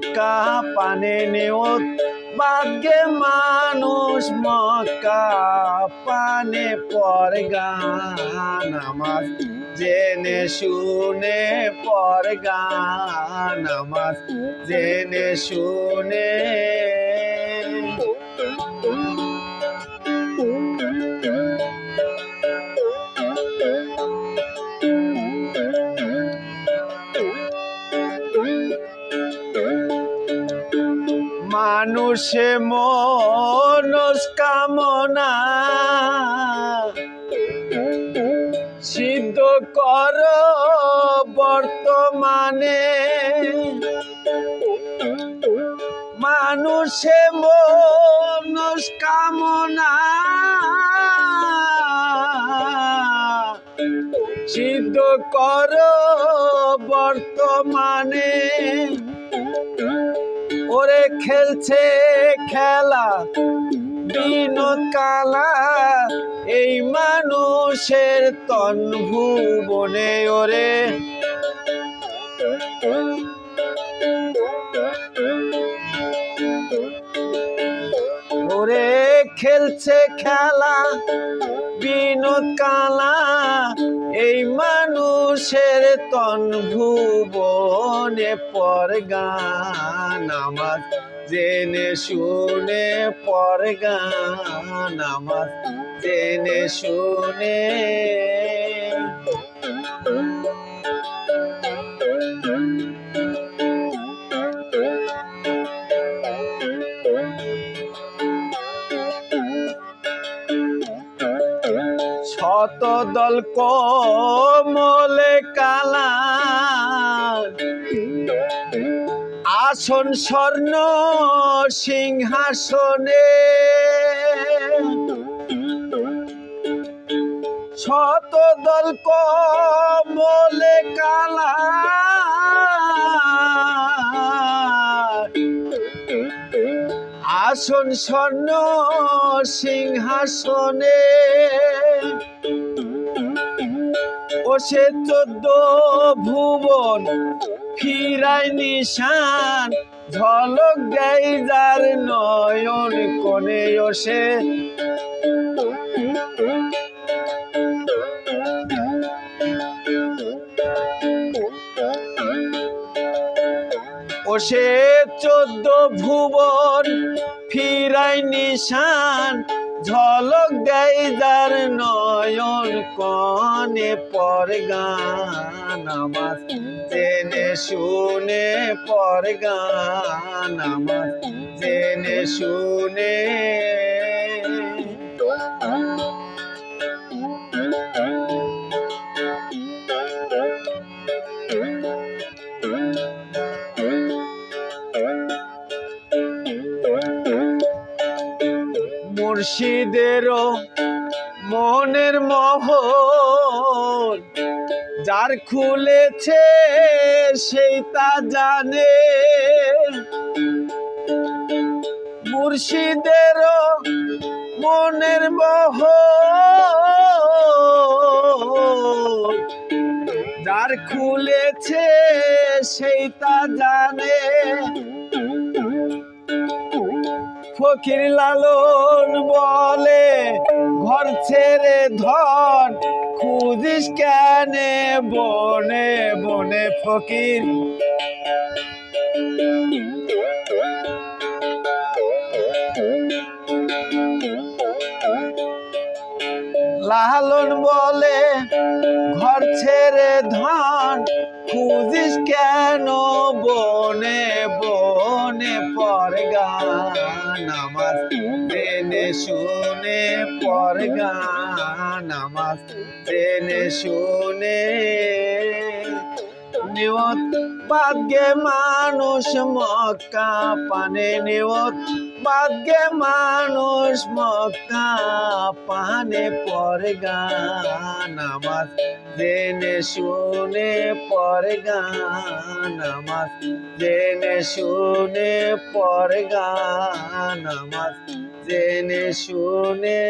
মক্কা, পানে নিয়ত ভাগ্যে মানুষ মক্কা, পানে পর গান। আমার জেনে শুনে পর গান। আমার জেনে শুনে। মানুষে মনস্কামনা সিদ্ধ কর বর্তমানে। মানুষে মনস্কামনা সিদ্ধ কর বর্তমানে। ওরে খেলছে খেলা বিনোদ কালা, এই মানুষের তন ভুবনে ওরে। ওরে খেলছে খেলা বিনোদ কালা এই মানুষের তন ভুবনে পর গান আমার জেনে শুনে পর গান আমার জেনে শুনে। শত দল কমলে কালা আসন স্বর্ণ সিংহাসনে। শত দল কমলে কালা আসন স্বর্ণ সিংহাসনে। ও সে চোদ্দ ভুবন ফিরাই নিশান, ঝলক দেয় যার নয়ন কোনে ও সে সে চোদ্দ ভুবন ফিরাই নিশান ঝলক দেয় যার নয়ন কনে পর গান, আমার জেনে শুনে পর গান, আমার জেনে শুনে। মুর্শিদেরও মনের মহল। যার খুলেছে, সেই তা জানে। মুর্শিদেরও মনের মহল। যার খুলেছে, সেই তা জানে। ফকির লালন বলে ঘর ছেড়ে ধন খুঁজিস কেনে? বনে বনে ফকির। লালন বলে ঘর ছেড়ে ধান খুঁজিস কেন? বনে বনে পর গান আমার জেনে শুনে, পর গান আমার জেনে শুনে। নিয়ত, ভাগ্যে মানুষ মক্কা, পানে নিয়ত, ভাগ্যে মানুষ মক্কা, পানে পর গান, আমার জেনে শুনে পর গান, আমার জেনে শুনে পর গান, আমার জেনে শুনে